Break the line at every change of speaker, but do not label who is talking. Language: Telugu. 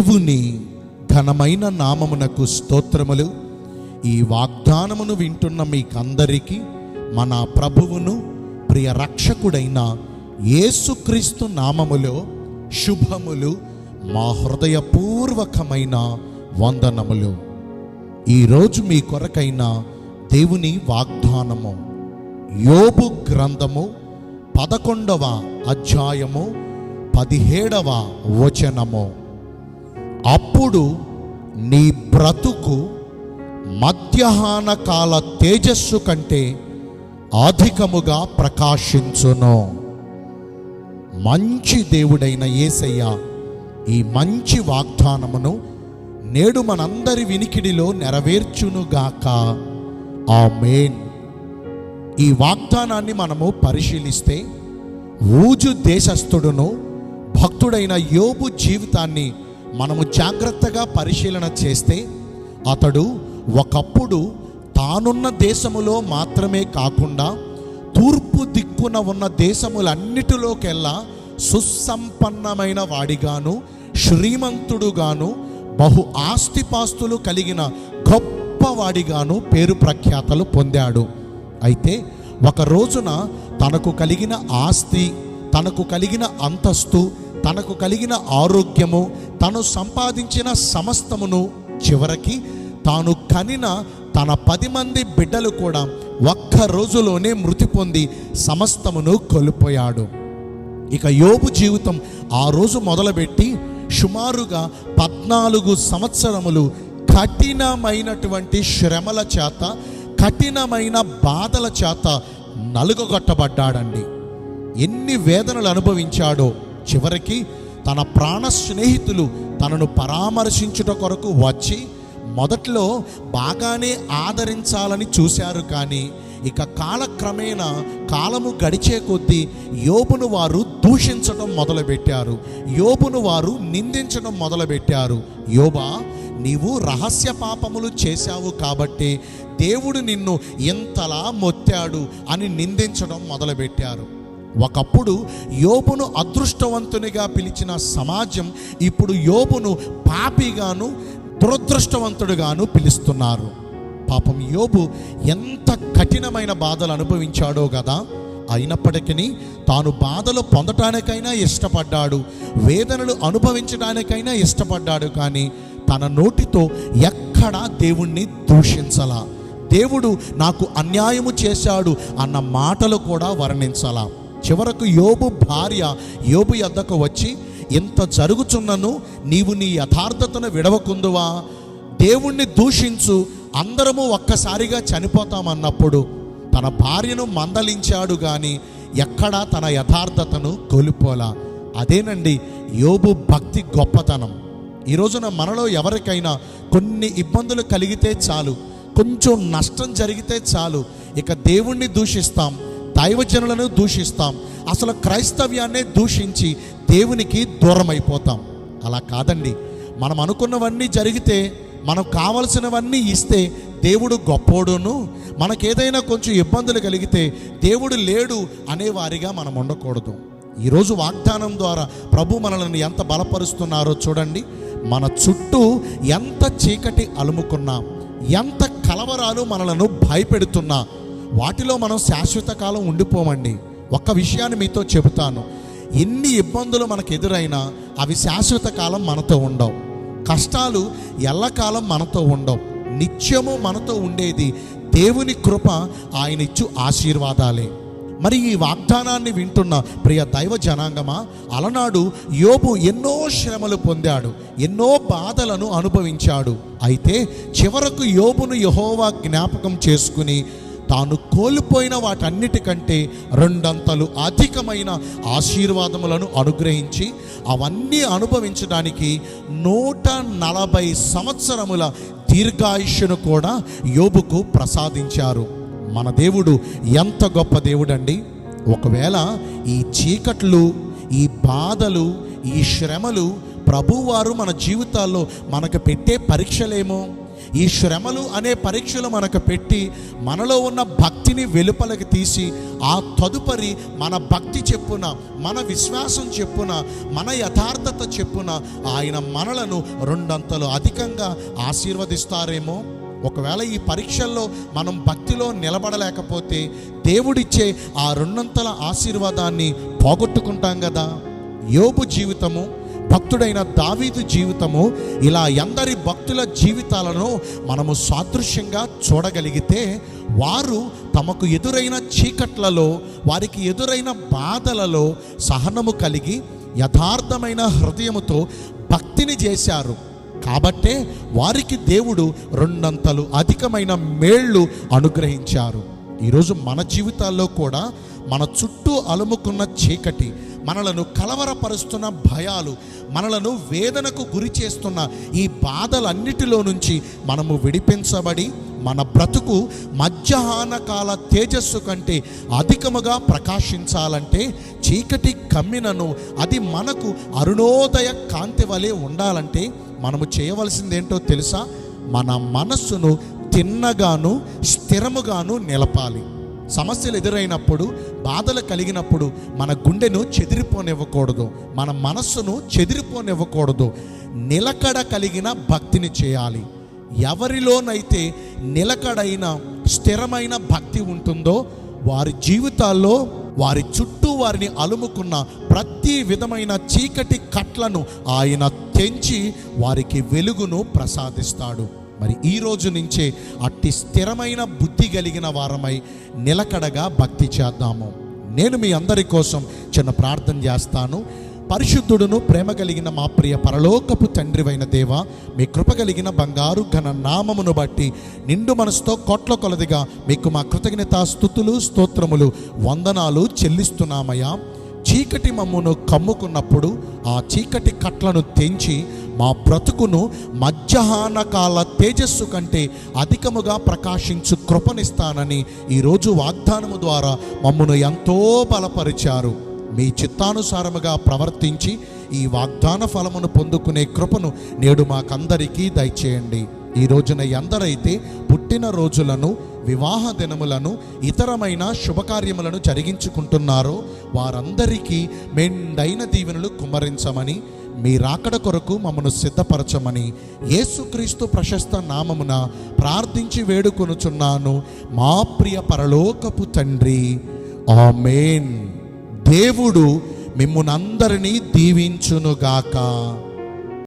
దేవుని ఘనమైన నామమునకు స్తోత్రములు. ఈ వాగ్దానమును వింటున్న మీకందరికీ మన ప్రభువును ప్రియ రక్షకుడైన యేసుక్రీస్తు నామములో శుభములు మా హృదయపూర్వకమైన వందనములు. ఈరోజు మీ కొరకైన దేవుని వాగ్దానము యోబు గ్రంథము పదకొండవ అధ్యాయము పదిహేడవ వచనము. అప్పుడు నీ బ్రతుకు మధ్యాహ్న కాల తేజస్సు కంటే అధికముగా ప్రకాశించును. మంచి దేవుడైన యేసయ్య ఈ మంచి వాగ్దానమును నేడు మనందరి వినికిడిలో నెరవేర్చునుగాక. మేన్ ఈ వాగ్దానాన్ని మనము పరిశీలిస్తే ఊజు దేశస్థుడును భక్తుడైన యోబు జీవితాన్ని మనము జాగ్రత్తగా పరిశీలన చేస్తే అతడు ఒకప్పుడు తానున్న దేశములో మాత్రమే కాకుండా తూర్పు దిక్కున ఉన్న దేశములన్నిటిలోకెల్లా సుసంపన్నమైన వాడిగాను శ్రీమంతుడుగాను బహు ఆస్తిపాస్తులు కలిగిన గొప్పవాడిగాను పేరు ప్రఖ్యాతలు పొందాడు. అయితే ఒక రోజున తనకు కలిగిన ఆస్తి తనకు కలిగిన అంతస్తు తనకు కలిగిన ఆరోగ్యము తను సంపాదించిన సమస్తమును చివరికి తాను కనిన తన పది మంది బిడ్డలు కూడా ఒక్క రోజులోనే మృతి పొంది సమస్తమును కోల్పోయాడు. ఇక యోబు జీవితం ఆ రోజు మొదలుపెట్టి సుమారుగా పద్నాలుగు సంవత్సరములు కఠినమైనటువంటి శ్రమల చేత కఠినమైన బాధల చేత నలుగొట్టబడ్డాడండి ఎన్ని వేదనలు అనుభవించాడో చివరికి తన ప్రాణ స్నేహితులు తనను పరామర్శించుట కొరకు వచ్చి మొదట్లో బాగానే ఆదరించాలని చూశారు కానీ ఇక కాలక్రమేణా కాలము గడిచే కొద్దీ యోబును వారు దూషించడం మొదలుపెట్టారు. యోబును వారు నిందించడం మొదలుపెట్టారు. యోబా నీవు రహస్య పాపములు చేశావు కాబట్టి దేవుడు నిన్ను ఎంతలా మొత్తాడు అని నిందించడం మొదలుపెట్టారు. ఒకప్పుడు యోబును అదృష్టవంతునిగా పిలిచిన సమాజం ఇప్పుడు యోబును పాపిగాను దురదృష్టవంతుడుగాను పిలుస్తున్నారు. పాపం యోబు ఎంత కఠినమైన బాధలు అనుభవించాడో కదా అయినప్పటికీ తాను బాధలు పొందటానికైనా ఇష్టపడ్డాడు వేదనలు అనుభవించడానికైనా ఇష్టపడ్డాడు కానీ తన నోటితో ఎక్కడా దేవుణ్ణి దూషించలా. దేవుడు నాకు అన్యాయము చేశాడు అన్న మాటలు కూడా వర్ణించలా. చివరకు యోబు భార్య యోబు యొద్దకు వచ్చి ఇంత జరుగుచున్నను నీవు నీ యథార్థతను విడవకుందువా? దేవుణ్ణి దూషించు అందరము ఒక్కసారిగా చనిపోతామన్నప్పుడు తన భార్యను మందలించాడు కానీ ఎక్కడా తన యథార్థతను కోల్పోలా. అదేనండి యోబు భక్తి గొప్పతనం. ఈ రోజున మనలో ఎవరికైనా కొన్ని ఇబ్బందులు కలిగితే చాలు కొంచెం నష్టం జరిగితే చాలు ఇక దేవుణ్ణి దూషిస్తాం. దైవజనులను దూషిస్తాం. అసలు క్రైస్తవ్యాన్నే దూషించి దేవునికి దూరం అయిపోతాం అలా కాదండి. మనం అనుకున్నవన్నీ జరిగితే మనం కావలసినవన్నీ ఇస్తే దేవుడు గొప్పోడును. మనకేదైనా కొంచెం ఇబ్బందులు కలిగితే దేవుడు లేడు అనేవారిగా మనం ఉండకూడదు. ఈరోజు వాగ్దానం ద్వారా ప్రభు మనల్ని ఎంత బలపరుస్తున్నారో చూడండి. మన చుట్టూ ఎంత చీకటి అలుముకున్నా ఎంత కలవరాలు మనలను భయపెడుతున్నా వాటిలో మనం శాశ్వత కాలం ఉండిపోమండి. ఒక్క విషయాన్ని మీతో చెబుతాను. ఎన్ని ఇబ్బందులు మనకు ఎదురైనా అవి శాశ్వత కాలం మనతో ఉండవు. కష్టాలు ఎల్లకాలం మనతో ఉండవు. నిత్యము మనతో ఉండేది దేవుని కృప ఆయన ఇచ్చు ఆశీర్వాదాలే. మరి ఈ వాగ్దానాన్ని వింటున్న ప్రియ దైవ జనాంగమా అలనాడు యోబు ఎన్నో శ్రమలు పొందాడు ఎన్నో బాధలను అనుభవించాడు. అయితే చివరకు యోబును యహోవా జ్ఞాపకం చేసుకుని తాను కోల్పోయిన వాటన్నిటికంటే రెండంతలు అధికమైన ఆశీర్వాదములను అనుగ్రహించి అవన్నీ అనుభవించడానికి నూట నలభై సంవత్సరముల దీర్ఘాయుష్యును కూడా యోబుకు ప్రసాదించారు. మన దేవుడు ఎంత గొప్ప దేవుడండి. ఒకవేళ ఈ చీకట్లు ఈ బాధలు ఈ శ్రమలు ప్రభువారు మన జీవితాల్లో మనకు పెట్టే పరీక్షలేమో? ఈ శ్రమలు అనే పరీక్షలు మనకు పెట్టి మనలో ఉన్న భక్తిని వెలుపలకి తీసి ఆ తదుపరి మన భక్తి చెప్పున మన విశ్వాసం చెప్పున మన యథార్థత చెప్పున ఆయన మనలను రెండంతలు అధికంగా ఆశీర్వదిస్తారేమో. ఒకవేళ ఈ పరీక్షల్లో మనం భక్తిలో నిలబడలేకపోతే దేవుడిచ్చే ఆ రెండంతల ఆశీర్వాదాన్ని పోగొట్టుకుంటాం కదా యోబు జీవితము భక్తుడైన దావీదు జీవితము ఇలా ఎందరి భక్తుల జీవితాలను మనము సాదృశ్యంగా చూడగలిగితే వారు తమకు ఎదురైన చీకట్లలో వారికి ఎదురైన బాధలలో సహనము కలిగి యథార్థమైన హృదయముతో భక్తిని చేశారు. కాబట్టే వారికి దేవుడు రెండంతలు అధికమైన మేళ్ళు అనుగ్రహించారు. ఈరోజు మన జీవితాల్లో కూడా మన చుట్టూ అలుముకున్న చీకటి మనలను కలవరపరుస్తున్న భయాలు మనలను వేదనకు గురి చేస్తున్న ఈ బాధలన్నిటిలో నుంచి మనము విడిపించబడి మన బ్రతుకు మధ్యాహ్న కాల తేజస్సు కంటే అధికముగా ప్రకాశించాలంటే చీకటి కమ్మినను అది మనకు అరుణోదయ కాంతి వలె ఉండాలంటే మనము చేయవలసిందేంటో తెలుసా? మన మనస్సును తిన్నగాను స్థిరముగాను నిలపాలి. సమస్యలు ఎదురైనప్పుడు బాధలు కలిగినప్పుడు మన గుండెను చెదిరిపోనివ్వకూడదు. మన మనస్సును చెదిరిపోనివ్వకూడదు. నిలకడ కలిగిన భక్తిని చేయాలి. ఎవరిలోనైతే నిలకడైన స్థిరమైన భక్తి ఉంటుందో వారి జీవితాల్లో వారి చుట్టూ వారిని అలుముకున్న ప్రతి విధమైన చీకటి కట్లను ఆయన తెంచి వారికి వెలుగును ప్రసాదిస్తాడు. మరి ఈ రోజు నుంచే అట్టి స్థిరమైన బుద్ధి కలిగిన వారమై నిలకడగా భక్తి చేద్దాము. నేను మీ అందరి కోసం చిన్న ప్రార్థన చేస్తాను. పరిశుద్ధుడును ప్రేమ కలిగిన మా ప్రియ పరలోకపు తండ్రివైన దేవ మీ కృప కలిగిన బంగారు ఘన నామమును బట్టి నిండు మనసుతో కోట్ల కొలదిగా మీకు మా కృతజ్ఞత స్థుతులు స్తోత్రములు వందనాలు చెల్లిస్తున్నామయ్యా. చీకటి మమ్మును కమ్ముకున్నప్పుడు ఆ చీకటి కట్లను తెంచి మా బ్రతుకును మధ్యాహ్న కాల తేజస్సు కంటే అధికముగా ప్రకాశించు కృపనిస్తానని ఈరోజు వాగ్దానము ద్వారా మమ్మను ఎంతో బలపరిచారు. మీ చిత్తానుసారముగా ప్రవర్తించి ఈ వాగ్దాన ఫలమును పొందుకునే కృపను నేడు మాకందరికీ దయచేయండి. ఈ రోజున ఎందరైతే పుట్టిన రోజులను వివాహ దినములను ఇతరమైన శుభకార్యములను జరిగించుకుంటున్నారో వారందరికీ మెండైన దీవెనలు కుమరించమని మీ రాకడ కొరకు మమ్మను సిద్ధపరచమని యేసుక్రీస్తు ప్రశస్త నామమున ప్రార్థించి వేడుకొనుచున్నాను. మా ప్రియ పరలోకపు తండ్రి ఆమెన్. దేవుడు మిమ్మునందరినీ దీవించునుగాక.